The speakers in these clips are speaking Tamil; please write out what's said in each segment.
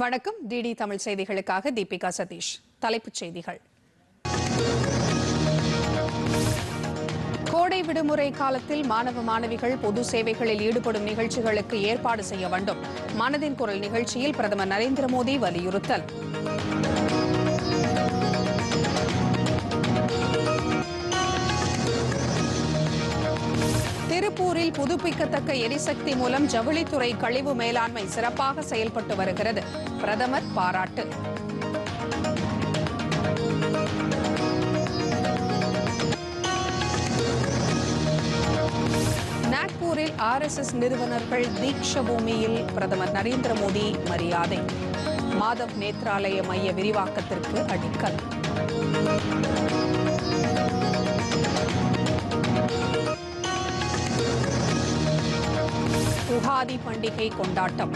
வணக்கம். டிடி தமிழ் செய்திகளுக்காக தீபிகா சதீஷ். தலைப்புச் செய்திகள். கோடை விடுமுறை காலத்தில் மாணவ மாணவிகள் பொது சேவைகளில் ஈடுபடும் நிகழ்ச்சிகளுக்கு ஏற்பாடு செய்ய வேண்டும். மனதின் குரல் நிகழ்ச்சியில் பிரதமர் நரேந்திர மோடி வலியுறுத்தல். திருப்பூரில் புதுப்பிக்கத்தக்க எரிசக்தி மூலம் ஜவுளித்துறை கழிவு மேலாண்மை சிறப்பாக செயல்பட்டு வருகிறது. பிரதமர் பாராட்டு. நாக்பூரில் ஆர்எஸ்எஸ் நிறுவனர்கள் தீக்ஷ பூமியில் பிரதமர் நரேந்திர மோடி மரியாதை. மாதவ் நேத்ராலய மைய விரிவாக்கத்திற்கு அடிக்கல். யுகாதி பண்டிகை கொண்டாட்டம்.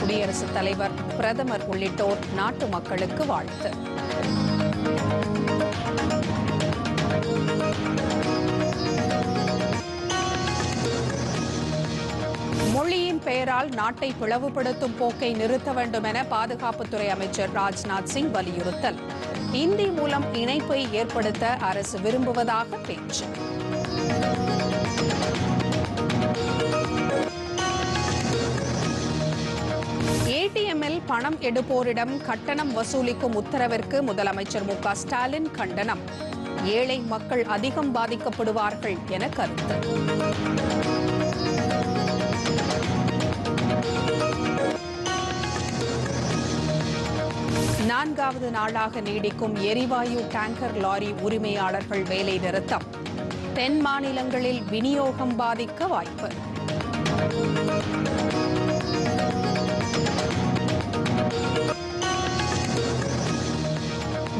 குடியரசுத் தலைவர் பிரதமர் உள்ளிட்டோர் நாட்டு மக்களுக்கு வாழ்த்து. மொழியின் பெயரால் நாட்டை பிளவுபடுத்தும் போக்கை நிறுத்த வேண்டும் என பாதுகாப்புத்துறை அமைச்சர் ராஜ்நாத் சிங் வலியுறுத்தல். இந்தி மூலம் இணைப்பை ஏற்படுத்த அரசு விரும்புவதாக பேச்சு. ஏடிஎம்மில் பணம் எடுப்போரிடம் கட்டணம் வசூலிக்கும் உத்தரவிற்கு முதலமைச்சர் மு ஸ்டாலின் கண்டனம். ஏழை மக்கள் அதிகம் பாதிக்கப்படுவார்கள் என கருத்து. நான்காவது நாளாக நீடிக்கும் எரிவாயு டேங்கர் லாரி உரிமையாளர்கள் வேலை நிறுத்தம். தென் மாநிலங்களில் விநியோகம் பாதிக்க வாய்ப்பு.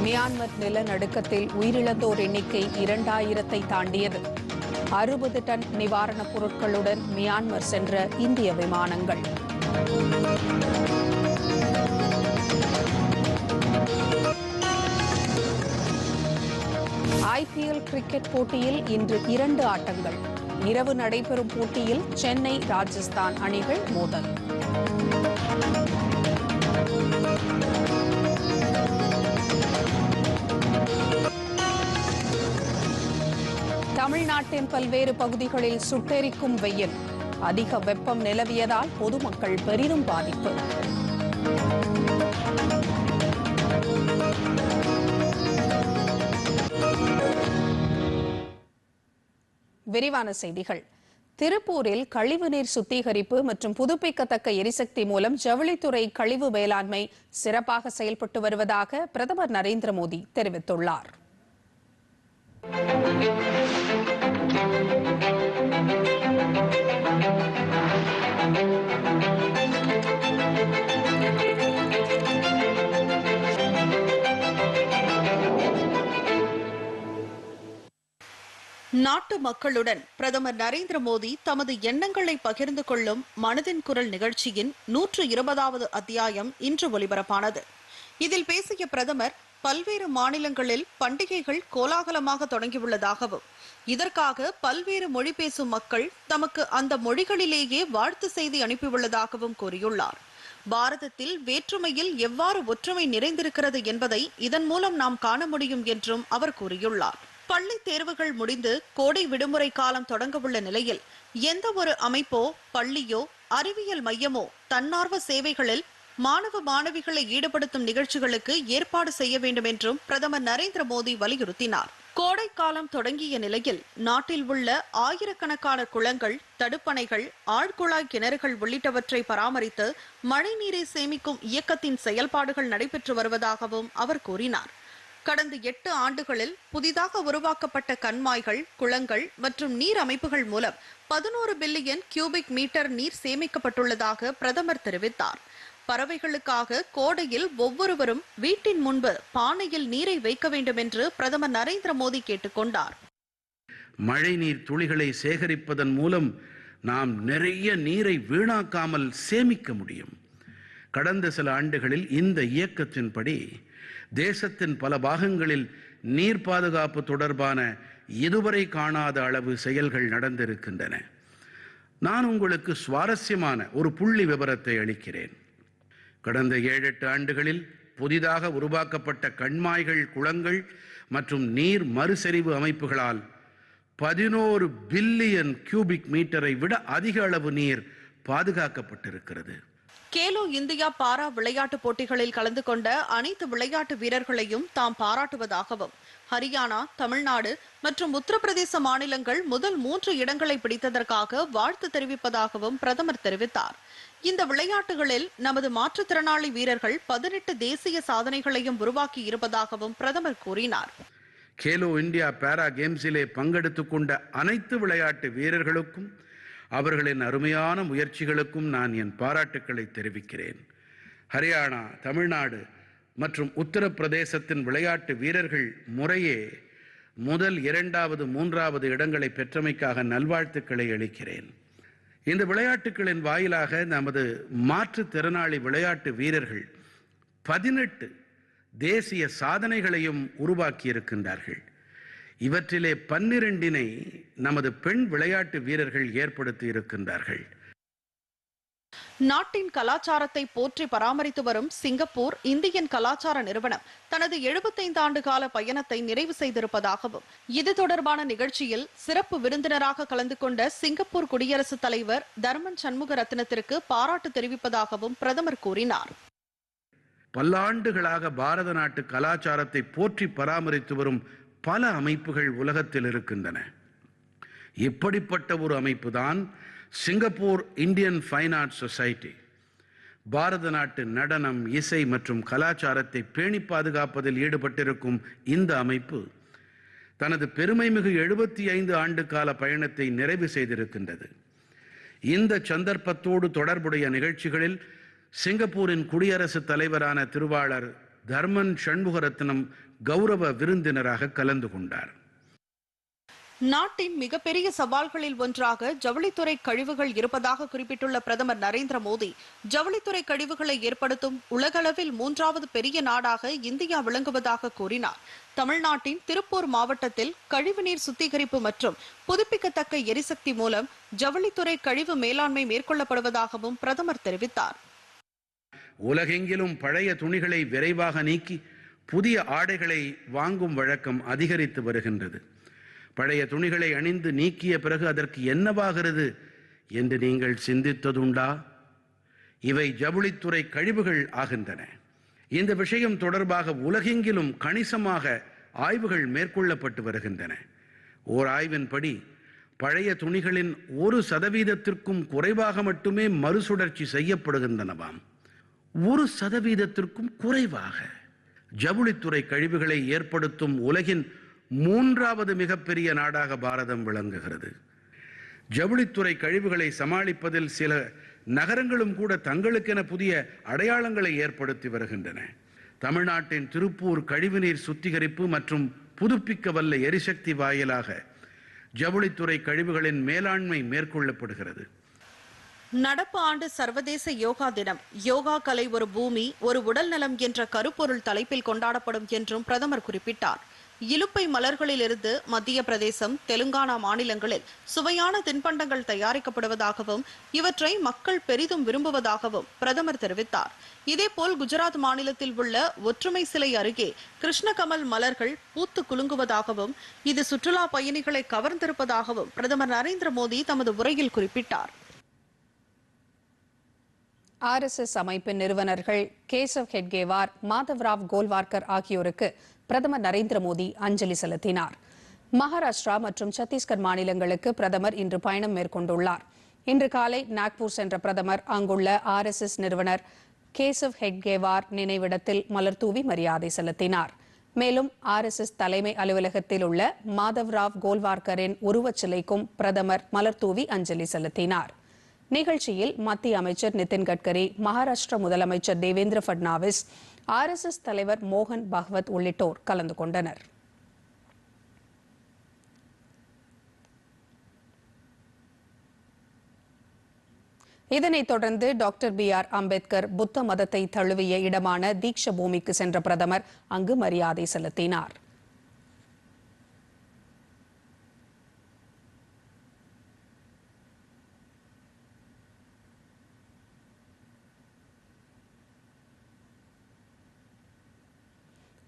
மியான்மர் நிலநடுக்கத்தில் உயிரிழந்தோர் எண்ணிக்கை இரண்டாயிரத்தை தாண்டியது. அறுபது டன் நிவாரணப் பொருட்களுடன் மியான்மர் சென்ற இந்திய விமானங்கள். ஐபிஎல் கிரிக்கெட் போட்டியில் இன்று இரண்டு ஆட்டங்கள். இரவு நடைபெறும் போட்டியில் சென்னை ராஜஸ்தான் அணிகள் மோதல். தமிழ்நாட்டின் பல்வேறு பகுதிகளில் சுட்டெரிக்கும் வெயில். அதிக வெப்பம் நிலவியதால் பொதுமக்கள் பெரிதும் பாதிப்பு. விரிவான செய்திகள். திருப்பூரில் கழிவுநீர் சுத்திகரிப்பு மற்றும் புதுப்பிக்கத்தக்க எரிசக்தி மூலம் ஜவுளித்துறை கழிவு மேலாண்மை சிறப்பாக செயல்பட்டு வருவதாக பிரதமர் நரேந்திர மோடி தெரிவித்துள்ளார். நாட்டு மக்களுடன் பிரதமர் நரேந்திர மோடி தமது எண்ணங்களை பகிர்ந்து கொள்ளும் மனதின் குரல் நிகழ்ச்சியின் நூற்று இருபதாவது அத்தியாயம் இன்று ஒலிபரப்பானது. இதில் பேசிய பிரதமர் பல்வேறு மாநிலங்களில் பண்டிகைகள் கோலாகலமாக தொடங்கியுள்ளதாகவும் இதற்காக பல்வேறு மொழி பேசும் மக்கள் தமக்கு அந்த மொழிகளிலேயே வாழ்த்து செய்தி அனுப்பியுள்ளதாகவும் கூறியுள்ளார். பாரதத்தில் வேற்றுமையில் எவ்வாறு ஒற்றுமை நிறைந்திருக்கிறது என்பதை இதன் மூலம் நாம் காண முடியும் என்றும் அவர் கூறியுள்ளார். பள்ளி தேர்வுகள் முடிந்து கோடை விடுமுறை காலம் தொடங்கவுள்ள நிலையில் எந்த ஒரு அமைப்போ பள்ளியோ அறிவியல் மையமோ தன்னார்வ சேவைகளில் மாணவ மாணவிகளை ஈடுபடுத்தும் நிகழ்ச்சிகளுக்கு ஏற்பாடு செய்ய வேண்டும் என்றும் பிரதமர் நரேந்திர மோடி வலியுறுத்தினார். கோடை காலம் தொடங்கிய நிலையில் நாட்டில் உள்ள ஆயிரக்கணக்கான குளங்கள் தடுப்பணைகள் ஆழ்குழாய் கிணறுகள் உள்ளிட்டவற்றை பராமரித்து மழைநீரை சேமிக்கும் இயக்கத்தின் செயல்பாடுகள் நடைபெற்று வருவதாகவும் அவர் கூறினார். கடந்த எட்டு ஆண்டுகளில் புதிதாக உருவாக்கப்பட்ட கண்மாய்கள் குளங்கள் மற்றும் நீர் அமைப்புகள் மூலம் பதினோரு பில்லியன் கியூபிக் மீட்டர் நீர் சேமிக்கப்பட்டுள்ளதாக பிரதமர் தெரிவித்தார். பறவைகளுக்காக கோடையில் ஒவ்வொருவரும் வீட்டின் முன்பு பானையில் நீரை வைக்க வேண்டும் என்று பிரதமர் நரேந்திர மோடி கேட்டுக்கொண்டார் மழைநீர் துளிகளை சேகரிப்பதன் மூலம் நாம் நிறைய நீரை வீணாக்காமல் சேமிக்க முடியும். கடந்த சில ஆண்டுகளில் இந்த இயக்கத்தின்படி தேசத்தின் பல பாகங்களில் நீர் பாதுகாப்பு தொடர்பான இதுவரை காணாத அளவு செயல்கள் நடந்திருக்கின்றன. நான் உங்களுக்கு சுவாரஸ்யமான ஒரு புள்ளி விவரத்தை அளிக்கிறேன். கடந்த ஏழெட்டு ஆண்டுகளில் புதிதாக உருவாக்கப்பட்ட கண்மாய்கள் குளங்கள் மற்றும் நீர் மறுசெறிவு அமைப்புகளால் பதினோரு பில்லியன் கியூபிக் மீட்டரை விட அதிக அளவு நீர் பாதுகாக்கப்பட்டிருக்கிறது. கேலோ இந்தியா பாரா விளையாட்டுப் போட்டிகளில் கலந்து கொண்ட அனைத்து விளையாட்டு வீரர்களையும் தாம் பாராட்டுவதாகவும் ஹரியானா தமிழ்நாடு மற்றும் உத்தரப்பிரதேச மாநிலங்கள் முதல் மூன்று இடங்களை பிடித்ததற்காக வாழ்த்து தெரிவிப்பதாகவும் பிரதமர் தெரிவித்தார். இந்த விளையாட்டுகளில் நமது மாற்றுத்திறனாளி வீரர்கள் பதினெட்டு தேசிய சாதனைகளையும் உருவாக்கி இருப்பதாகவும் பிரதமர் கூறினார். கேலோ இந்தியா பாரா கேம்ஸிலே பங்கெடுத்துக் கொண்ட அனைத்து விளையாட்டு வீரர்களுக்கும் அவர்களின் அருமையான முயற்சிகளுக்கும் நான் என் பாராட்டுக்களை தெரிவிக்கிறேன். ஹரியானா தமிழ்நாடு மற்றும் உத்தரப்பிரதேசத்தின் விளையாட்டு வீரர்கள் முறையே முதல் இரண்டாவது மூன்றாவது இடங்களை பெற்றமைக்காக நல்வாழ்த்துக்களை அளிக்கிறேன். இந்த விளையாட்டுகளின் வாயிலாக நமது மாற்றுத்திறனாளி விளையாட்டு வீரர்கள் பதினெட்டு தேசிய சாதனைகளையும் உருவாக்கியிருக்கின்றார்கள். இவற்றிலே பன்னிரண்டினை நமது பெண் விளையாட்டு வீரர்கள் ஏற்படுத்தி இருக்கின்றார்கள். நாட்டின் கலாச்சாரத்தை போற்றி பராமரித்து வரும் சிங்கப்பூர் இந்தியன் கலாச்சார நிறுவனம் தனது 75 ஆண்டு கால பயணத்தை நிறைவு செய்திருப்பதாகவும் இது தொடர்பான நிகழ்ச்சியில் சிறப்பு விருந்தினராக கலந்து கொண்ட சிங்கப்பூர் குடியரசுத் தலைவர் தர்மன் சண்முக ரத்னத்திற்கு பாராட்டு தெரிவிப்பதாகவும் பிரதமர் கூறினார். பல்லாண்டுகளாக பாரத நாட்டு கலாச்சாரத்தை போற்றி பராமரித்து வரும் பல அமைப்புகள் உலகத்தில் இருக்கின்றன. இப்படிப்பட்ட ஒரு அமைப்பு தான் Singapore Indian fine art society. Bharatha நாட்டு நடனம் இசை மற்றும் கலாச்சாரத்தை பேணி பாதுகாப்பதில் ஈடுபட்டிருக்கும் இந்த அமைப்பு தனது பெருமைமிகு எழுபத்தி ஐந்து ஆண்டு கால பயணத்தை நிறைவு செய்திருக்கின்றது. இந்த சந்தர்ப்பத்தோடு தொடர்புடைய நிகழ்ச்சிகளில் சிங்கப்பூரின் குடியரசுத் தலைவரான திருவாளர் தர்மன் சண்முகரத்னம் கௌரவ விருந்தினராக கலந்து கொண்டார். நாட்டின் மிகப்பெரிய சவால்களில் ஒன்றாக ஜவுளித்துறை கழிவுகள் இருப்பதாக குறிப்பிட்டுள்ள பிரதமர் நரேந்திர மோடி ஜவுளித்துறை கழிவுகளை ஏற்படுத்தும் உலகளவில் மூன்றாவது பெரிய நாடாக இந்தியா விளங்குவதாக கூறினார். தமிழ்நாட்டின் திருப்பூர் மாவட்டத்தில் கழிவுநீர் சுத்திகரிப்பு மற்றும் புதுப்பிக்கத்தக்க எரிசக்தி மூலம் ஜவுளித்துறை கழிவு மேலாண்மை மேற்கொள்ளப்படுவதாகவும் பிரதமர் தெரிவித்தார். உலகெங்கிலும் பழைய துணிகளை விரைவாக நீக்கி புதிய ஆடைகளை வாங்கும் வழக்கம் அதிகரித்து வருகின்றது. பழைய துணிகளை அணிந்து நீக்கிய பிறகு அதற்கு என்னவாகிறது என்று நீங்கள் சிந்தித்ததுண்டா? இவை ஜவுளித்துறை கழிவுகள் ஆகின்றன. இந்த விஷயம் தொடர்பாக உலகெங்கிலும் கணிசமாக ஆய்வுகள் மேற்கொள்ளப்பட்டு வருகின்றன. ஓர் ஆய்வின்படி பழைய துணிகளின் ஒரு சதவீதத்திற்கும் குறைவாக மட்டுமே மறுசுழற்சி செய்யப்படுகின்றனவாம். ஒரு சதவீதத்திற்கும் குறைவாக. ஜவுளித்துறை கழிவுகளை ஏற்படுத்தும் உலகின் மூன்றாவது மிகப்பெரிய நாடாக பாரதம் விளங்குகிறது. ஜவுளித்துறை கழிவுகளை சமாளிப்பதில் சில நகரங்களும் கூட தங்களுக்கென புதிய அடையாளங்களை ஏற்படுத்தி வருகின்றன. தமிழ்நாட்டின் திருப்பூர் கழிவுநீர் சுத்திகரிப்பு மற்றும் புதுப்பிக்க வல்ல எரிசக்தி வாயிலாக ஜவுளித்துறை கழிவுகளின் மேலாண்மை மேற்கொள்ளப்படுகிறது. நடப்பு ஆண்டு சர்வதேச யோகா தினம். யோகா கலை ஒரு பூமி ஒரு உடல் நலம் என்ற கருப்பொருள் தலைப்பில் கொண்டாடப்படும் என்றும் பிரதமர் குறிப்பிட்டார். இலுப்பை மலர்களிலிருந்து மத்திய பிரதேசம் தெலுங்கானா மாநிலங்களில் சுவையான தின்பண்டங்கள் தயாரிக்கப்படுவதாகவும் இவற்றை மக்கள் பெரிதும் விரும்புவதாகவும் பிரதமர் தெரிவித்தார். இதேபோல் குஜராத் மாநிலத்தில் உள்ள ஒற்றுமை சிலை அருகே கிருஷ்ணகமல் மலர்கள் பூத்து குலுங்குவதாகவும் இது சுற்றுலா பயணிகளை கவர்ந்திருப்பதாகவும் பிரதமர் நரேந்திர மோடி தமது உரையில் குறிப்பிட்டார். ஆர்எஸ்எஸ் அமைப்பின் நிறுவனர்கள் கேசவ் ஹெட்கேவார் மாதவ்ராவ் கோல்வார்கர் ஆகியோருக்கு பிரதமர் நரேந்திர மோடி அஞ்சலி செலுத்தினார். மகாராஷ்டிரா மற்றும் சத்தீஸ்கர் மாநிலங்களுக்கு பிரதமர் இன்று பயணம் மேற்கொண்டுள்ளார். இன்று காலை நாக்பூர் சென்ற பிரதமர் அங்குள்ள ஆர்எஸ்எஸ் நிறுவனர் கேசவ் ஹெட்கேவார் நினைவிடத்தில் மலர்தூவி மரியாதை செலுத்தினார். மேலும் ஆர்எஸ்எஸ் தலைமை அலுவலகத்தில் உள்ள மாதவ்ராவ் கோல்வார்கரின் உருவச் சிலைக்கும் பிரதமர் மலர்தூவி அஞ்சலி செலுத்தினார். நிகழ்ச்சியில் மத்திய அமைச்சர் நிதின் கட்கரி மகாராஷ்டிர முதலமைச்சர் தேவேந்திர பட்னாவிஸ் ஆர்எஸ்எஸ் தலைவர் மோகன் பகவத் உள்ளிட்டோர் கலந்து கொண்டனர். இதனைத் தொடர்ந்து டாக்டர் பி ஆர் அம்பேத்கர் புத்த மதத்தை தழுவிய இடமான தீக்ஷ பூமிக்கு சென்ற பிரதமர் அங்கு மரியாதை செலுத்தினார்.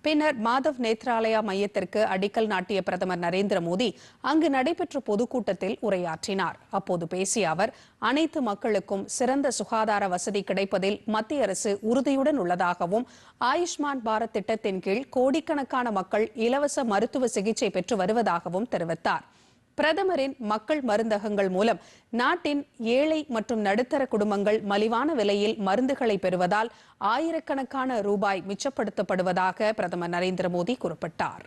பின்னர் மாதவ் நேத்ராலயா மையத்திற்கு அடிக்கல் நாட்டிய பிரதமர் நரேந்திர மோடி அங்கு நடைபெற்ற பொதுக்கூட்டத்தில் உரையாற்றினார். அப்போது பேசிய அவர் அனைத்து மக்களுக்கும் சிறந்த சுகாதார வசதி கிடைப்பதில் மத்திய அரசு உறுதியுடன் உள்ளதாகவும் ஆயுஷ்மான் பாரத் திட்டத்தின் கீழ் கோடிக்கணக்கான மக்கள் இலவச மருத்துவ சிகிச்சை பெற்று வருவதாகவும் தெரிவித்தார். பிரதமரின் மக்கள் மருந்தகங்கள் மூலம் நாட்டின் ஏழை மற்றும் நடுத்தர குடும்பங்கள் மலிவான விலையில் மருந்துகளை பெறுவதால் ஆயிரக்கணக்கான ரூபாய் மிச்சப்படுத்தப்படுவதாக பிரதமர் நரேந்திர மோடி குறிப்பிட்டார்.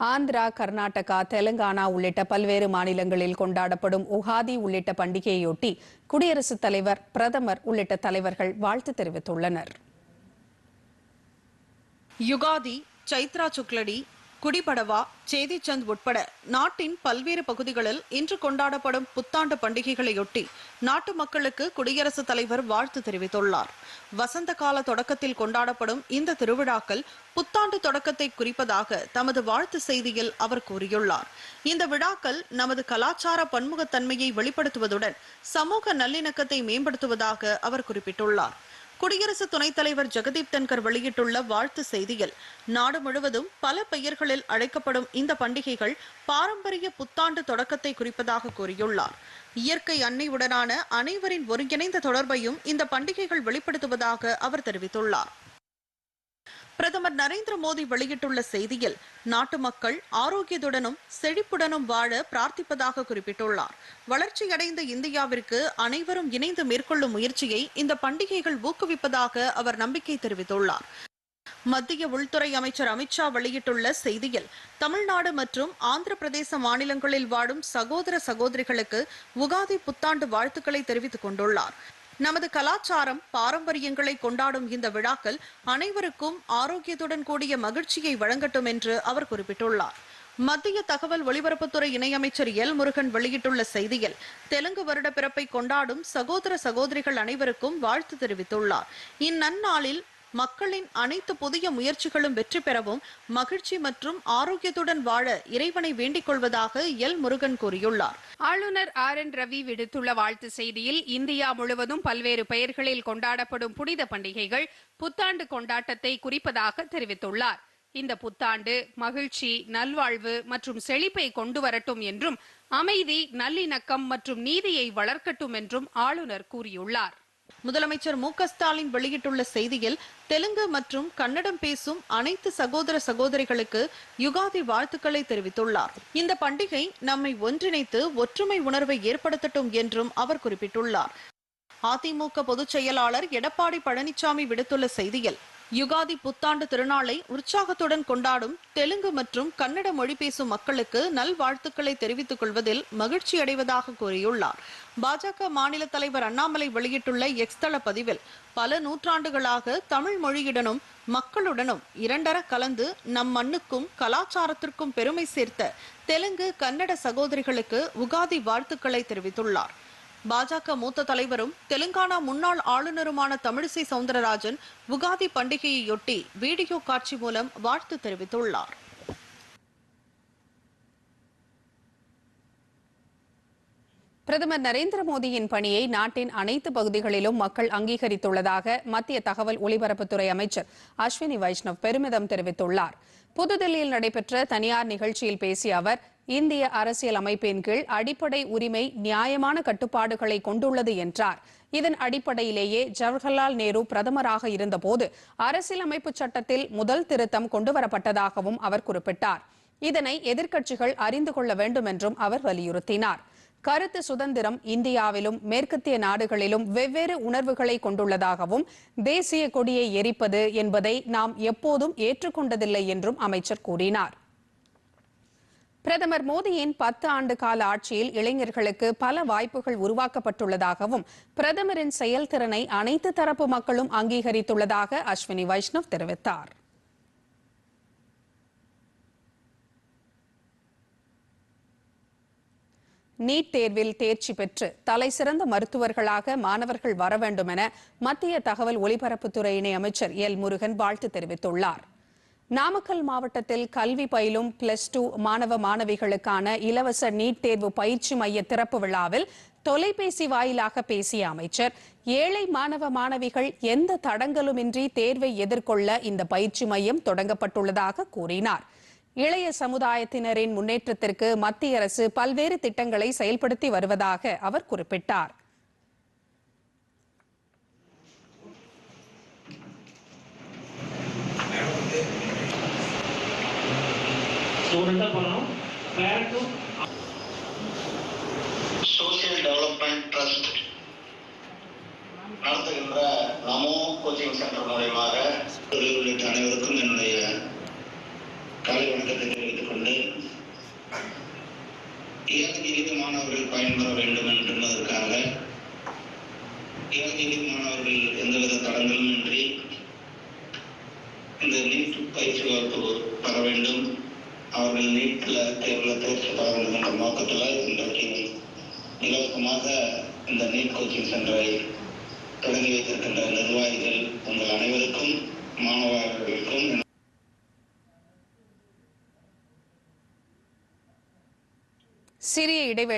ஆந்திரா கர்நாடகா தெலுங்கானா உள்ளிட்ட பல்வேறு மாநிலங்களில் கொண்டாடப்படும் உகாதி உள்ளிட்ட பண்டிகையொட்டி குடியரசுத் தலைவர் பிரதமர் உள்ளிட்ட தலைவர்கள் வாழ்த்து தெரிவித்துள்ளனர். யுகாதி சைத்ரா சுக்லடி குடிபடவா சேதிச்சந்த் உட்பட நாட்டின் பல்வேறு பகுதிகளில் இன்று கொண்டாடப்படும் புத்தாண்டு பண்டிகைகளையொட்டி நாட்டு மக்களுக்கு குடியரசுத் தலைவர் வாழ்த்து தெரிவித்துள்ளார். வசந்த கால தொடக்கத்தில் கொண்டாடப்படும் இந்த திருவிழாக்கள் புத்தாண்டு தொடக்கத்தை குறிப்பதாக தமது வாழ்த்து செய்தியில் அவர் கூறியுள்ளார். இந்த விழாக்கள் நமது கலாச்சார பன்முகத்தன்மையை வெளிப்படுத்துவதுடன் சமூக நல்லிணக்கத்தை மேம்படுத்துவதாக அவர் குறிப்பிட்டுள்ளார். குடியரசு துணைத் தலைவர் ஜெகதீப் தன்கர் வெளியிட்டுள்ள வாழ்த்து செய்தியில் நாடு முழுவதும் பல பெயர்களில் அழைக்கப்படும் இந்த பண்டிகைகள் பாரம்பரிய புத்தாண்டு தொடக்கத்தை குறிப்பதாக கூறியுள்ளார். இயற்கை அன்னையுடனான அனைவரின் ஒருங்கிணைந்த தொடர்பையும் இந்த பண்டிகைகள் வெளிப்படுத்துவதாக அவர் தெரிவித்துள்ளார். பிரதமர் நரேந்திர மோடி வெளியிட்டுள்ள செய்தியில் நாட்டு மக்கள் ஆரோக்கியத்துடனும் செழிப்புடனும் வாழ பிரார்த்திப்பதாக குறிப்பிட்டுள்ளார். வளர்ச்சியடைந்த இந்தியாவிற்கு அனைவரும் இணைந்து மேற்கொள்ளும் முயற்சியை இந்த பண்டிகைகள் ஊக்குவிப்பதாக அவர் நம்பிக்கை தெரிவித்துள்ளார். மத்திய உள்துறை அமைச்சர் அமித்ஷா வெளியிட்டுள்ள செய்தியில் தமிழ்நாடு மற்றும் ஆந்திர பிரதேச மாநிலங்களில் வாழும் சகோதர சகோதரிகளுக்கு உகாதி புத்தாண்டு வாழ்த்துக்களை தெரிவித்துக் கொண்டுள்ளார். நமது கலாச்சாரம் பாரம்பரியங்களை கொண்டாடும் இந்த விழாக்கள் அனைவருக்கும் ஆரோக்கியத்துடன் கூடிய மகிழ்ச்சியை வழங்கட்டும் என்று அவர் குறிப்பிட்டுள்ளார். மத்திய தகவல் ஒலிபரப்புத்துறை இணையமைச்சர் எல். முருகன் வெளியிட்டுள்ள செய்தியில் தெலுங்கு வருட பிறப்பை கொண்டாடும் சகோதர சகோதரிகள் அனைவருக்கும் வாழ்த்து தெரிவித்துள்ளார். இந்நன்னாளில் மக்களின் அனைத்து புதிய முயற்சிகளும் வெற்றி பெறவும் மகிழ்ச்சி மற்றும் ஆரோக்கியத்துடன் வாழ இறைவனை வேண்டிக் கொள்வதாக எல். முருகன் கூறியுள்ளார். ஆளுநர் ஆர். என். ரவி விடுத்துள்ள வாழ்த்து செய்தியில் இந்தியா முழுவதும் பல்வேறு பெயர்களில் கொண்டாடப்படும் புனித பண்டிகைகள் புத்தாண்டு கொண்டாட்டத்தை குறிப்பதாக தெரிவித்துள்ளார். இந்த புத்தாண்டு மகிழ்ச்சி நல்வாழ்வு மற்றும் செழிப்பை கொண்டு வரட்டும் என்றும் அமைதி நல்லிணக்கம் மற்றும் நீதியை வளர்க்கட்டும் என்றும் ஆளுநர் கூறியுள்ளார். முதலமைச்சர் மு ஸ்டாலின் வெளியிட்டுள்ள செய்தியில் தெலுங்கு மற்றும் கன்னடம் பேசும் அனைத்து சகோதர சகோதரிகளுக்கு யுகாதி வாழ்த்துக்களை தெரிவித்துள்ளார். இந்த பண்டிகை நம்மை ஒன்றிணைத்து ஒற்றுமை உணர்வை ஏற்படுத்தட்டும் என்றும் அவர் குறிப்பிட்டுள்ளார். அதிமுக பொதுச் செயலாளர் எடப்பாடி பழனிசாமி விடுத்துள்ள செய்தியில் யுகாதி புத்தாண்டு திருநாளை உற்சாகத்துடன் கொண்டாடும் தெலுங்கு மற்றும் கன்னட மொழி பேசும் மக்களுக்கு நல்வாழ்த்துக்களை தெரிவித்துக் கொள்வதில் மகிழ்ச்சி அடைவதாக கூறியுள்ளார். பாஜக மாநில தலைவர் அண்ணாமலை வெளியிட்டுள்ள எக்ஸ் தள பதிவில் பல நூற்றாண்டுகளாக தமிழ் மொழியுடனும் மக்களுடனும் இரண்டர கலந்து நம் மண்ணுக்கும் கலாச்சாரத்திற்கும் பெருமை சேர்த்த தெலுங்கு கன்னட சகோதரிகளுக்கு உகாதி வாழ்த்துக்களை தெரிவித்துள்ளார். பாஜக மூத்த தலைவரும் தெலுங்கானா முன்னாள் ஆளுநருமான தமிழிசை சவுந்தரராஜன் உகாதி பண்டிகையையொட்டி வீடியோ காட்சி மூலம் வாழ்த்து தெரிவித்துள்ளார். பிரதமர் நரேந்திர மோடியின் பணியை நாட்டின் அனைத்து பகுதிகளிலும் மக்கள் அங்கீகரித்துள்ளதாக மத்திய தகவல் ஒலிபரப்புத்துறை அமைச்சர் அஸ்வினி வைஷ்ணவ் பெருமிதம் தெரிவித்துள்ளார். புதுதில்லியில் நடைபெற்ற தனியார் நிகழ்ச்சியில் பேசிய அவர் இந்திய அரசியல் அமைப்பின் கீழ் அடிப்படை உரிமை நியாயமான கட்டுப்பாடுகளை கொண்டுள்ளது என்றார். இதன் அடிப்படையிலேயே ஜவஹர்லால் நேரு பிரதமராக இருந்தபோது அரசியலமைப்பு சட்டத்தில் முதல் திருத்தம் கொண்டுவரப்பட்டதாகவும் அவர் குறிப்பிட்டார். இதனை எதிர்க்கட்சிகள் அறிந்து கொள்ள வேண்டும் என்றும் அவர் வலியுறுத்தினார். கருத்து சுதந்திரம் இந்தியாவிலும் மேற்கத்திய நாடுகளிலும் வெவ்வேறு உணர்வுகளை கொண்டுள்ளதாகவும் தேசிய கொடியை எரிப்பது என்பதை நாம் எப்போதும் ஏற்றுக்கொண்டதில்லை என்றும் அமைச்சர் கூறினார். பிரதமர் மோடியின் பத்து ஆண்டு கால ஆட்சியில் இளைஞர்களுக்கு பல வாய்ப்புகள் உருவாக்கப்பட்டுள்ளதாகவும் பிரதமரின் செயல்திறனை அனைத்து தரப்பு மக்களும் அங்கீகரித்துள்ளதாக அஸ்வினி வைஷ்ணவ் தெரிவித்தார். நீட் தேர்வில் தேர்ச்சி பெற்று தலைசிறந்த மருத்துவர்களாக மாணவர்கள் வர வேண்டும் என மத்திய தகவல் ஒலிபரப்புத்துறை இணை அமைச்சர் எல் முருகன் வாழ்த்து தெரிவித்துள்ளார். நாமக்கல் மாவட்டத்தில் கல்வி பயிலும் பிளஸ் டூ மாணவ மாணவிகளுக்கான இலவச நீட் தேர்வு பயிற்சி மைய திறப்பு விழாவில் தொலைபேசி வாயிலாக பேசிய அமைச்சர் ஏழை மாணவ மாணவிகள் எந்த தடங்கலுமின்றி தேர்வை எதிர்கொள்ள இந்த பயிற்சி மையம் தொடங்கப்பட்டுள்ளதாக கூறினார். இளைய சமுதாயத்தினரின் முன்னேற்றத்திற்கு மத்திய அரசு பல்வேறு திட்டங்களை செயல்படுத்தி வருவதாக அவர் குறிப்பிட்டார். ஸ்டூடெண்ட்டாக பண்ணணும் பேரண்ட்டும் சோசியல் டெவலப்மெண்ட் ட்ரஸ்ட் நடத்துகின்ற நமோ கோச்சிங் சென்டர் மூலயமாக தொழில் உள்ளிட்ட அனைவருக்கும் என்னுடைய காலை வணக்கத்தை தெரிவித்துக் கொண்டு ஏழை எளிய மாணவர்கள் பயன்பெற வேண்டும் என்பதற்காக ஏழை எளிய மாணவர்கள் எந்தவித தடங்களும் இன்றி இந்த நீட் பயிற்சி வகுப்பு பெற வேண்டும் அவர்கள் நீட்ல தேர்வில் தேர்ச்சி பெற வேண்டும் என்ற நோக்கத்தில் இன்றைக்கு இலவசமாக இந்த நீட் கோச்சிங் சென்டரை தொடங்கி வைத்திருக்கின்ற நிர்வாகிகள் உங்கள் அனைவருக்கும் மாணவர்களுக்கும் சிறிய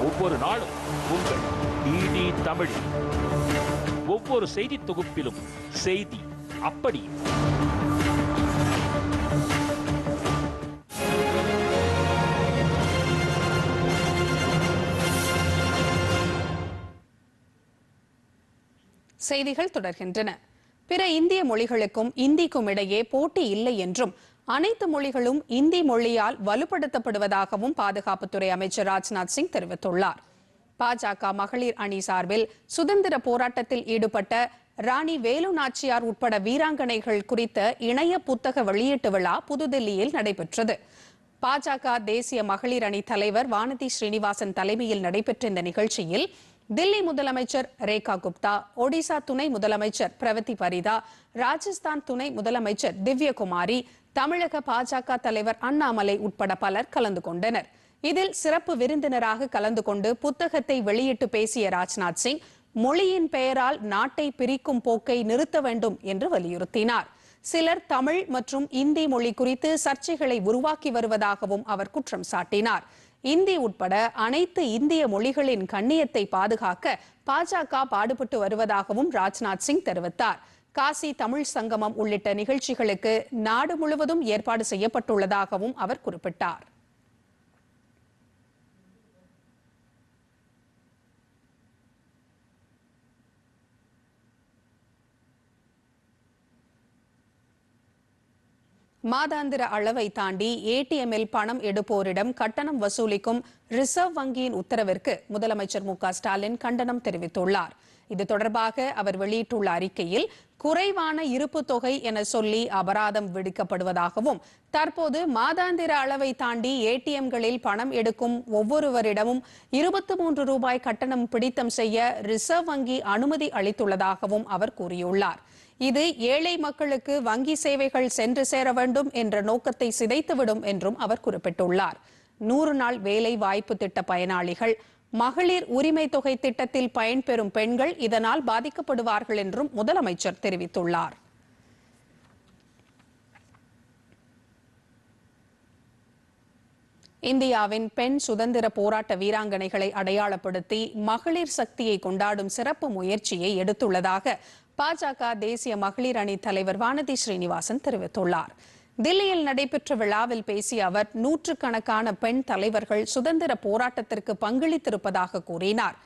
ஒவ்வொரு நாளும் உங்கள் டிடி தமிழ். ஒவ்வொரு செய்தி தொகுப்பிலும் செய்தி அப்படி. செய்திகள் தொடர்கின்றன. பிற இந்திய மொழிகளுக்கும் இந்திக்கும் இடையே போட்டி இல்லை என்றும் அனைத்து மொழிகளும் இந்தி மொழியால் வலுப்படுத்தப்படுவதாகவும் பாதுகாப்புத்துறை அமைச்சர் ராஜ்நாத் சிங் தெரிவித்துள்ளார். பாஜக மகளிர் அணி சார்பில் சுதந்திர போராட்டத்தில் ஈடுபட்ட ராணி வேலு நாச்சியார் உட்பட வீராங்கனைகள் குறித்த இணைய புத்தக வெளியீட்டு விழா புதுதில்லியில் நடைபெற்றது. பாஜக தேசிய மகளிர் அணி தலைவர் வானதி ஸ்ரீனிவாசன் தலைமையில் நடைபெற்ற இந்த நிகழ்ச்சியில் தில்லி முதலமைச்சர் ரேகா குப்தா ஒடிசா துணை முதலமைச்சர் பிரவதி பரிதா ராஜஸ்தான் துணை முதலமைச்சர் திவ்யகுமாரி தமிழக பாஜக தலைவர் அண்ணாமலை உட்பட பலர் கலந்து கொண்டனர். இதில் சிறப்பு விருந்தினராக கலந்து கொண்டு புத்தகத்தை வெளியிட்டு பேசிய ராஜ்நாத் சிங் மொழியின் பெயரால் நாட்டை பிரிக்கும் போக்கை நிறுத்த வேண்டும் என்று வலியுறுத்தினார். சிலர் தமிழ் மற்றும் இந்தி மொழி குறித்து சர்ச்சைகளை உருவாக்கி வருவதாகவும் அவர் குற்றம் சாட்டினார். இந்தி உட்பட அனைத்து இந்திய மொழிகளின் கண்ணியத்தை பாதுகாக்க பாஜக பாடுபட்டு வருவதாகவும் ராஜ்நாத் சிங் தெரிவித்தார். காசி தமிழ் சங்கமம் உள்ளிட்ட நிகழ்ச்சிகளுக்கு நாடு முழுவதும் ஏற்பாடு செய்யப்பட்டுள்ளதாகவும் அவர் குறிப்பிட்டார். மாதாந்திர அளவை தாண்டி ஏடிஎம்மில் பணம் எடுப்போரிடம் கட்டணம் வசூலிக்கும் ரிசர்வ் வங்கியின் உத்தரவிற்கு முதலமைச்சர் மு க ஸ்டாலின் கண்டனம் தெரிவித்துள்ளார். இது தொடர்பாக அவர் வெளியிட்டுள்ள அறிக்கையில் குறைவான இருப்பு தொகை என சொல்லி அபராதம் விடுக்கப்படுவதாகவும் தற்போது மாதாந்திர அளவை தாண்டி ஏடிஎம்களில் பணம் எடுக்கும் ஒவ்வொருவரிடமும் இருபத்தி மூன்று ரூபாய் கட்டணம் பிடித்தம் செய்ய ரிசர்வ் வங்கி அனுமதி அளித்துள்ளதாகவும் அவர் கூறியுள்ளார். இது ஏழை மக்களுக்கு வங்கி சேவைகள் சென்று சேர வேண்டும் என்ற நோக்கத்தை சிதைத்துவிடும் என்றும் அவர் குறிப்பிட்டுள்ளார். நூறு நாள் வேலை வாய்ப்பு திட்ட பயனாளிகள் மகளிர் உரிமை தொகை திட்டத்தில் பயன்பெறும் பெண்கள் இதனால் பாதிக்கப்படுவார்கள் என்றும் முதலமைச்சர் தெரிவித்துள்ளார். இந்தியாவின் பெண் சுதந்திர போராட்ட வீராங்கனைகளை அடையாளப்படுத்தி மகளிர் சக்தியை கொண்டாடும் சிறப்பு முயற்சியை எடுத்துள்ளதாக பாஜக தேசிய மகளிர் அணி தலைவர் வானதி ஸ்ரீனிவாசன் தெரிவித்துள்ளார். தில்லியில் நடைபெற்ற விழாவில் பேசிய அவர் நூற்றுக்கணக்கான பெண் தலைவர்கள் சுதந்திர போராட்டத்திற்கு பங்களித்திருப்பதாக கூறினார்.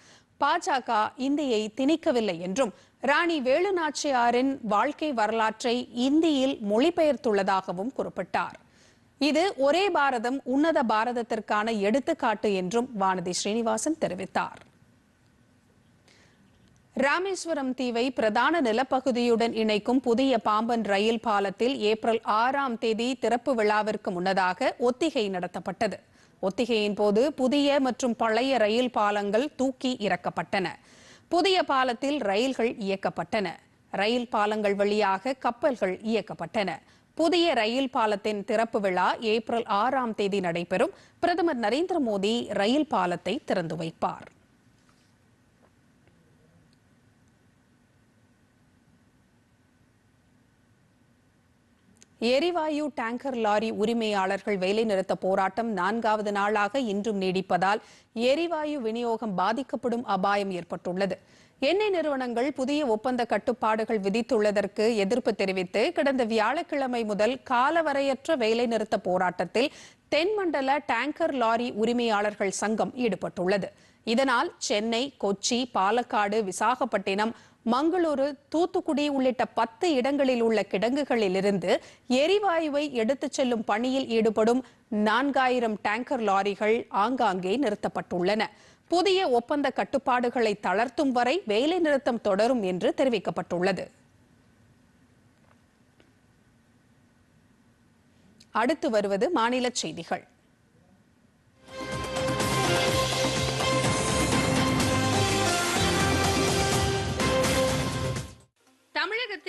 பாஜக இந்தியை திணிக்கவில்லை என்றும் ராணி வேலு நாச்சியாரின் வாழ்க்கை வரலாற்றை இந்தியில் மொழிபெயர்த்துள்ளதாகவும் குறிப்பிட்டார். இது ஒரே பாரதம் உன்னத பாரதத்திற்கான எடுத்துக்காட்டு என்றும் வானதி ஸ்ரீனிவாசன் தெரிவித்தார். ராமேஸ்வரம் தீவை பிரதான நிலப்பகுதியுடன் இணைக்கும் புதிய பாம்பன் ரயில் பாலத்தில் ஏப்ரல் ஆறாம் தேதி திறப்பு விழாவிற்கு முன்னதாக ஒத்திகை நடத்தப்பட்டது. ஒத்திகையின் போது புதிய மற்றும் பழைய ரயில் பாலங்கள் தூக்கி இறக்கப்பட்டன. புதிய பாலத்தில் ரயில்கள் இயக்கப்பட்டன. ரயில் பாலங்கள் வழியாக கப்பல்கள் இயக்கப்பட்டன. புதிய ரயில் பாலத்தின் திறப்பு விழா ஏப்ரல் ஆறாம் தேதி நடைபெறும். பிரதமர் நரேந்திர மோடி ரயில் பாலத்தை திறந்து வைப்பார். எரிவாயு டேங்கர் லாரி உரிமையாளர்கள் வேலைநிறுத்த போராட்டம் நான்காவது நாளாக இன்றும் நீடிப்பதால் எரிவாயு விநியோகம் பாதிக்கப்படும் அபாயம் ஏற்பட்டுள்ளது. எண்ணெய் நிறுவனங்கள் புதிய ஒப்பந்த கட்டுப்பாடுகள் விதித்துள்ளதற்கு எதிர்ப்பு தெரிவித்து கடந்த வியாழக்கிழமை முதல் காலவரையற்ற வேலைநிறுத்த போராட்டத்தில் தென்மண்டல டேங்கர் லாரி உரிமையாளர்கள் சங்கம் ஈடுபட்டுள்ளது. இதனால் சென்னை கொச்சி பாலக்காடு விசாகப்பட்டினம் மங்களூரு தூத்துக்குடி உள்ளிட்ட பத்து இடங்களில் உள்ள கிடங்குகளிலிருந்து எரிவாயுவை எடுத்துச் செல்லும் பணியில் ஈடுபடும் நான்காயிரம் டேங்கர் லாரிகள் ஆங்காங்கே நிறுத்தப்பட்டுள்ளன. புதிய ஒப்பந்த கட்டுப்பாடுகளை தளர்த்தும் வரை வேலைநிறுத்தம் தொடரும் என்று தெரிவிக்கப்பட்டுள்ளது. அடுத்து வருவது மாநில செய்திகள்.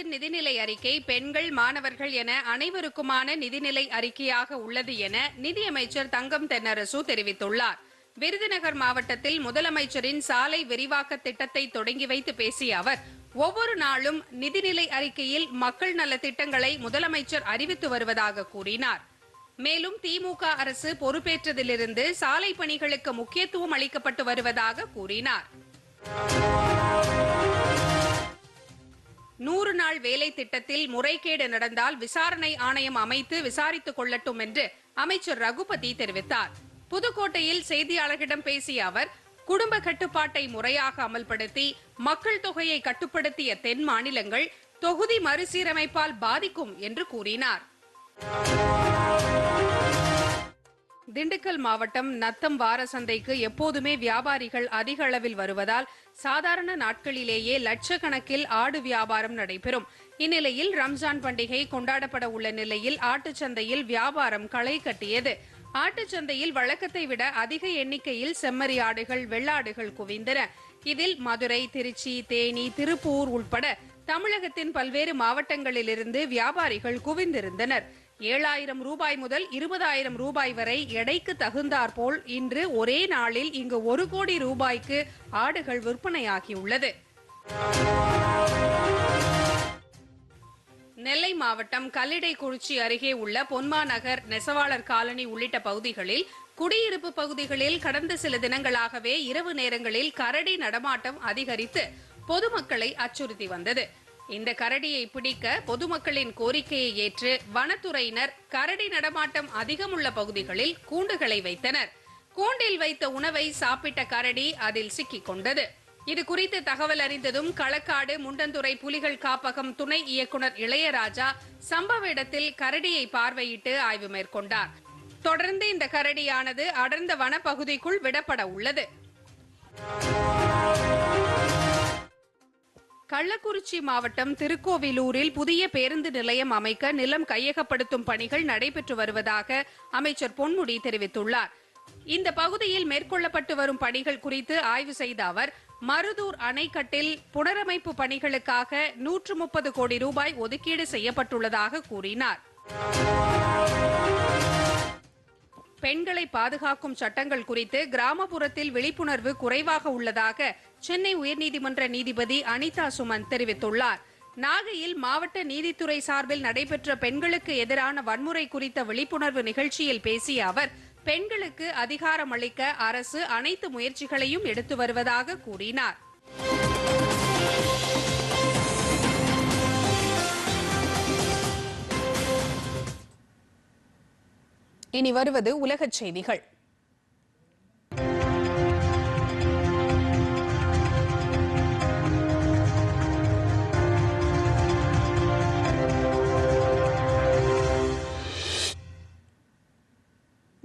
அரசின் நிதிநிலை அறிக்கை பெண்கள் மாணவர்கள் என அனைவருக்குமான நிதிநிலை அறிக்கையாக உள்ளது என நிதியமைச்சர் தங்கம் தென்னரசு தெரிவித்துள்ளார். விருதுநகர் மாவட்டத்தில் முதலமைச்சரின் சாலை விரிவாக்க திட்டத்தை தொடங்கி வைத்து பேசிய அவர் ஒவ்வொரு நாளும் நிதிநிலை அறிக்கையில் மக்கள் நல திட்டங்களை முதலமைச்சர் அறிவித்து வருவதாக கூறினார். மேலும் திமுக அரசு பொறுப்பேற்றதிலிருந்து சாலை பணிகளுக்கு முக்கியத்துவம் அளிக்கப்பட்டு வருவதாக கூறினார். நூறு நாள் வேலை திட்டத்தில் முறைகேடு நடந்தால் விசாரணை ஆணையம் அமைத்து விசாரித்துக் கொள்ளட்டும் என்று அமைச்சர் ரகுபதி தெரிவித்தார். புதுக்கோட்டையில் செய்தியாளர்களிடம் பேசிய அவர் குடும்ப கட்டுப்பாட்டை முறையாக அமல்படுத்தி மக்கள் தொகையை கட்டுப்படுத்திய தென் மாநிலங்கள் தொகுதி மறுசீரமைப்பால் பாதிக்கும் என்று கூறினார். திண்டுக்கல் மாவட்டம் நத்தம் வார சந்தைக்கு எப்போதுமே வியாபாரிகள் அதிக அளவில் வருவதால் சாதாரண நாட்களிலேயே லட்சக்கணக்கில் ஆடு வியாபாரம் நடைபெறும். இந்நிலையில் ரம்ஜான் பண்டிகை கொண்டாடப்பட உள்ள நிலையில் ஆட்டுச்சந்தையில் வியாபாரம் களை கட்டியது. ஆட்டுச்சந்தையில் வழக்கத்தை விட அதிக எண்ணிக்கையில் செம்மறி ஆடுகள் வெள்ளாடுகள் குவிந்தன. இதில் மதுரை திருச்சி தேனி திருப்பூர் உட்பட தமிழகத்தின் பல்வேறு மாவட்டங்களிலிருந்து வியாபாரிகள் குவிந்திருந்தனர். ஏழாயிரம் ரூபாய் முதல் இருபதாயிரம் ரூபாய் வரை எடைக்கு தகுந்தாற்போல் இன்று ஒரே நாளில் இங்கு ஒரு கோடி ரூபாய்க்கு ஆடுகள் விற்பனையாகியுள்ளது நெல்லை மாவட்டம் கல்லிடைக்குறிச்சி அருகே உள்ள பொன்மா நகர் நெசவாளர் காலனி உள்ளிட்ட பகுதிகளில் குடியிருப்பு பகுதிகளில் கடந்த சில தினங்களாகவே இரவு நேரங்களில் கரடி நடமாட்டம் அதிகரித்து பொதுமக்களை அச்சுறுத்தி வந்தது. இந்த கரடியை பிடிக்க பொதுமக்களின் கோரிக்கையை ஏற்று வனத்துறையினர் கரடி நடமாட்டம் அதிகம் உள்ள பகுதிகளில் கூண்டுகளை வைத்தனர். கூண்டில் வைத்த உணவை சாப்பிட்ட கரடி அதில் சிக்கிக் கொண்டது. இது குறித்து தகவல் அறிந்ததும் களக்காடு முண்டந்துறை புலிகள் காப்பகம் துணை இயக்குனர் இளையராஜா சம்பவ இடத்தில் கரடியை பார்வையிட்டு ஆய்வு மேற்கொண்டார். தொடர்ந்து இந்த கரடியானது அடர்ந்த வனப்பகுதிக்குள் விடப்பட உள்ளது. கள்ளக்குறிச்சி மாவட்டம் திருக்கோவிலூரில் புதிய பேருந்து நிலையம் அமைக்க நிலம் கையகப்படுத்தும் பணிகள் நடைபெற்று வருவதாக அமைச்சர் பொன்முடி தெரிவித்துள்ளார். இந்த பகுதியில் மேற்கொள்ளப்பட்டு வரும் பணிகள் குறித்து ஆய்வு செய்த அவர் மருதூர் அணைக்கட்டில் புனரமைப்பு பணிகளுக்காக நூற்று முப்பது கோடி ரூபாய் ஒதுக்கீடு செய்யப்பட்டுள்ளதாக கூறினார். பெண்களை பாதுகாக்கும் சட்டங்கள் குறித்து கிராமப்புறத்தில் விழிப்புணர்வு குறைவாக உள்ளதாக சென்னை உயர்நீதிமன்ற நீதிபதி அனிதா சுமன் தெரிவித்துள்ளார். நாகையில் மாவட்ட நீதித்துறை சார்பில் நடைபெற்ற பெண்களுக்கு எதிரான வன்முறை குறித்த விழிப்புணர்வு நிகழ்ச்சியில் பேசிய அவர் பெண்களுக்கு அதிகாரம் அளிக்க அரசு அனைத்து முயற்சிகளையும் எடுத்து வருவதாக கூறினார். இனி வருவது உலகச் செய்திகள்.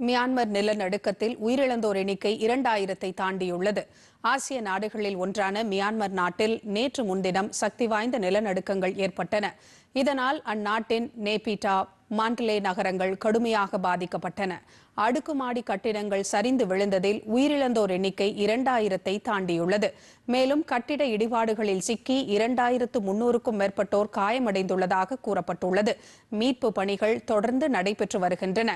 மியான்மர் நிலநடுக்கத்தில் உயிரிழந்தோர் எண்ணிக்கை இரண்டாயிரத்தை தாண்டியுள்ளது. ஆசிய நாடுகளில் ஒன்றான மியான்மர் நாட்டில் நேற்று முன்தினம் சக்தி வாய்ந்த நிலநடுக்கங்கள் ஏற்பட்டன. இதனால் அந்நாட்டின் நேபிட்டா மாண்டலே நகரங்கள் கடுமையாக பாதிக்கப்பட்டன. அடுக்குமாடி கட்டிடங்கள் சரிந்து விழுந்ததில் உயிரிழந்தோர் எண்ணிக்கை இரண்டாயிரத்தை தாண்டியுள்ளது. மேலும் கட்டிட இடிபாடுகளில் சிக்கி இரண்டாயிரத்து முன்னூறுக்கும் மேற்பட்டோர் காயமடைந்துள்ளதாக கூறப்பட்டுள்ளது. மீட்பு பணிகள் தொடர்ந்து நடைபெற்று வருகின்றன.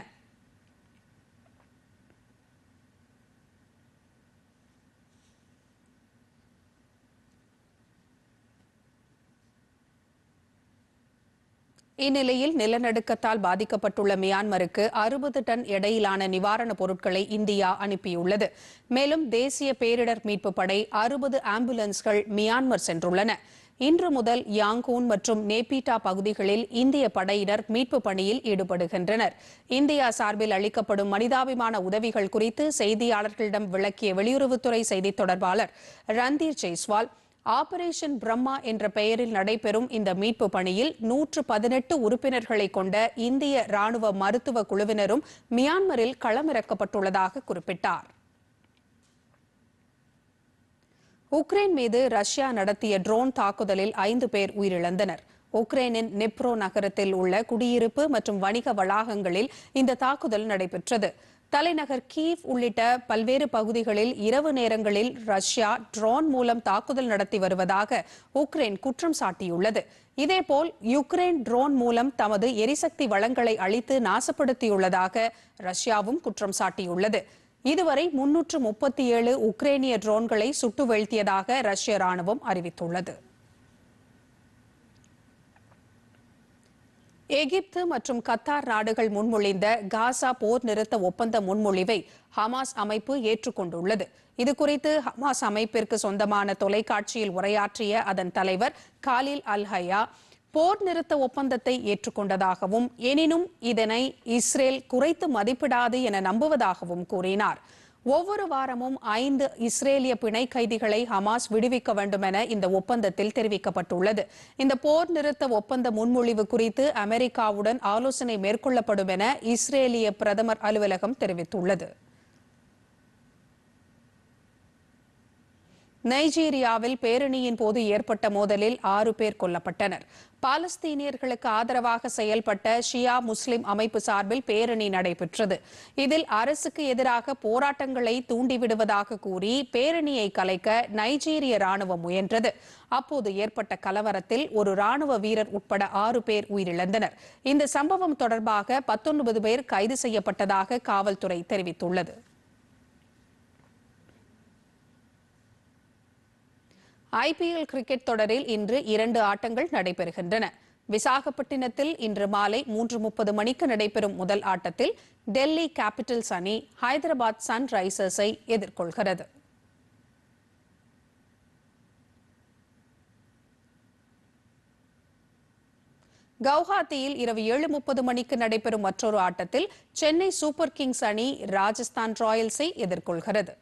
இந்நிலையில் நிலநடுக்கத்தால் பாதிக்கப்பட்டுள்ள மியான்மருக்கு அறுபது டன் எடையிலான நிவாரணப் பொருட்களை இந்தியா அனுப்பியுள்ளது. மேலும் தேசிய பேரிடர் மீட்பு படை அறுபது ஆம்புலன்ஸ்கள் மியான்மர் சென்றுள்ளன. இன்று முதல் யாங்கூன் மற்றும் நேபிட்டா பகுதிகளில் இந்திய படையினர் மீட்பு பணியில் ஈடுபடுகின்றனர். இந்தியா சார்பில் அளிக்கப்படும் மனிதாபிமான உதவிகள் குறித்து செய்தியாளர்களிடம் விளக்கிய வெளியுறவுத்துறை செய்தித் தொடர்பாளர் ரந்தீர் ஜெய்ஸ்வால் ஆபரேஷன் பிரம்மா என்ற பெயரில் நடைபெறும் இந்த மீட்பு பணியில் நூற்று பதினெட்டு உறுப்பினர்களை கொண்ட இந்திய ராணுவ மருத்துவ குழுவினரும் மியான்மரில் களமிறக்கப்பட்டுள்ளதாக குறிப்பிட்டார். உக்ரைன் மீது ரஷ்யா நடத்திய ட்ரோன் தாக்குதலில் ஐந்து பேர் உயிரிழந்தனர். உக்ரைனின் நெப்ரோ நகரத்தில் உள்ள குடியிருப்பு மற்றும் வணிக வளாகங்களில் இந்த தாக்குதல் நடைபெற்றது. தலைநகர் கீவ் உள்ளிட்ட பல்வேறு பகுதிகளில் இரவு நேரங்களில் ரஷ்யா ட்ரோன் மூலம் தாக்குதல் நடத்தி வருவதாக உக்ரைன் குற்றம் சாட்டியுள்ளது. இதேபோல் யுக்ரைன் ட்ரோன் மூலம் தமது எரிசக்தி வளங்களை அழித்து நாசப்படுத்தியுள்ளதாக ரஷ்யாவும் குற்றம் சாட்டியுள்ளது. இதுவரை முன்னூற்று முப்பத்தி ஏழு உக்ரைனிய ட்ரோன்களை சுட்டு வீழ்த்தியதாக ரஷ்ய ராணுவம் அறிவித்துள்ளது. எகிப்து மற்றும் கத்தார் நாடுகள் முன்மொழிந்த காசா போர் நிறுத்த ஒப்பந்த முன்மொழிவை ஹமாஸ் அமைப்பு ஏற்றுக்கொண்டுள்ளது. இதுகுறித்து ஹமாஸ் அமைப்பிற்கு சொந்தமான தொலைக்காட்சியில் உரையாற்றிய அதன் தலைவர் காலில் அல் ஹயா போர் நிறுத்த ஒப்பந்தத்தை ஏற்றுக்கொண்டதாகவும் எனினும் இதனை இஸ்ரேல் குறைத்து மதிப்பிடாது என நம்புவதாகவும் கூறினார். ஒவ்வொரு வாரமும் ஐந்து இஸ்ரேலிய பிணை கைதிகளை ஹமாஸ் விடுவிக்க வேண்டும் என இந்த ஒப்பந்தத்தில் தெரிவிக்கப்பட்டுள்ளது. இந்த போர் நிறுத்த ஒப்பந்த முன்மொழிவு குறித்து அமெரிக்காவுடன் ஆலோசனை மேற்கொள்ளப்படும் என இஸ்ரேலிய பிரதமர் அலுவலகம் தெரிவித்துள்ளது. நைஜீரியாவில் பேரணியின் போது ஏற்பட்ட மோதலில் ஆறு பேர் கொல்லப்பட்டனர். பாலஸ்தீனியர்களுக்கு ஆதரவாக செயல்பட்ட ஷியா முஸ்லிம் அமைப்பு சார்பில் பேரணி நடைபெற்றது. இதில் அரசுக்கு எதிராக போராட்டங்களை தூண்டிவிடுவதாக கூறி பேரணியை கலைக்க நைஜீரிய ராணுவம் முயன்றது. அப்போது ஏற்பட்ட கலவரத்தில் ஒரு ராணுவ வீரர் உட்பட ஆறு பேர் உயிரிழந்தனர். இந்த சம்பவம் தொடர்பாக பத்தொன்பது பேர் கைது செய்யப்பட்டதாக காவல்துறை தெரிவித்துள்ளது. ஐபிஎல் கிரிக்கெட் தொடரில் இன்று இரண்டு ஆட்டங்கள் நடைபெறுகின்றன. விசாகப்பட்டினத்தில் இன்று மாலை மூன்று முப்பது மணிக்கு நடைபெறும் முதல் ஆட்டத்தில் டெல்லி கேபிட்டல்ஸ் அணி ஹைதராபாத் சன் ரைசர்ஸை எதிர்கொள்கிறது. கவுஹாத்தியில் இரவு ஏழு முப்பது மணிக்கு நடைபெறும் மற்றொரு ஆட்டத்தில் சென்னை சூப்பர் கிங்ஸ் அணி ராஜஸ்தான் ராயல்ஸை எதிர்கொள்கிறது.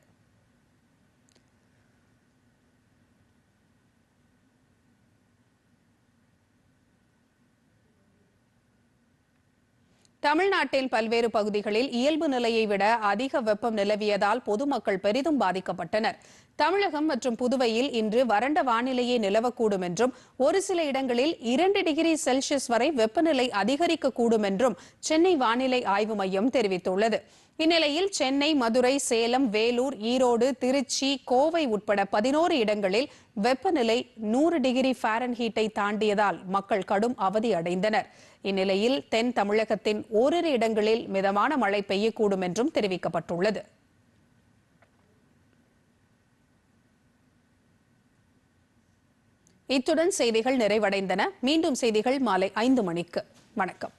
தமிழ்நாட்டில் பல்வேறு பகுதிகளில் இயல்பு நிலையை விட அதிக வெப்பம் நிலவியதால் பொதுமக்கள் பெரிதும் பாதிக்கப்பட்டனர். தமிழகம் மற்றும் புதுவையில் இன்று வறண்ட வானிலையே நிலவக்கூடும் என்றும் ஒரு சில இடங்களில் இரண்டு டிகிரி செல்சியஸ் வரை வெப்பநிலை அதிகரிக்கக்கூடும் என்றும் சென்னை வானிலை ஆய்வு மையம் தெரிவித்துள்ளது. இந்நிலையில் சென்னை மதுரை சேலம் வேலூர் ஈரோடு திருச்சி கோவை உட்பட பதினோரு இடங்களில் வெப்பநிலை நூறு டிகிரி ஃபாரன்ஹீட்டை தாண்டியதால் மக்கள் கடும் அவதி அடைந்தனர். இந்நிலையில் தென் தமிழகத்தின் ஓரிரு இடங்களில் மிதமான மழை பெய்யக்கூடும் என்றும் தெரிவிக்கப்பட்டுள்ளது. இத்துடன் செய்திகள் நிறைவடைந்தன. மீண்டும் செய்திகள் மாலை ஐந்து மணிக்கு. வணக்கம்.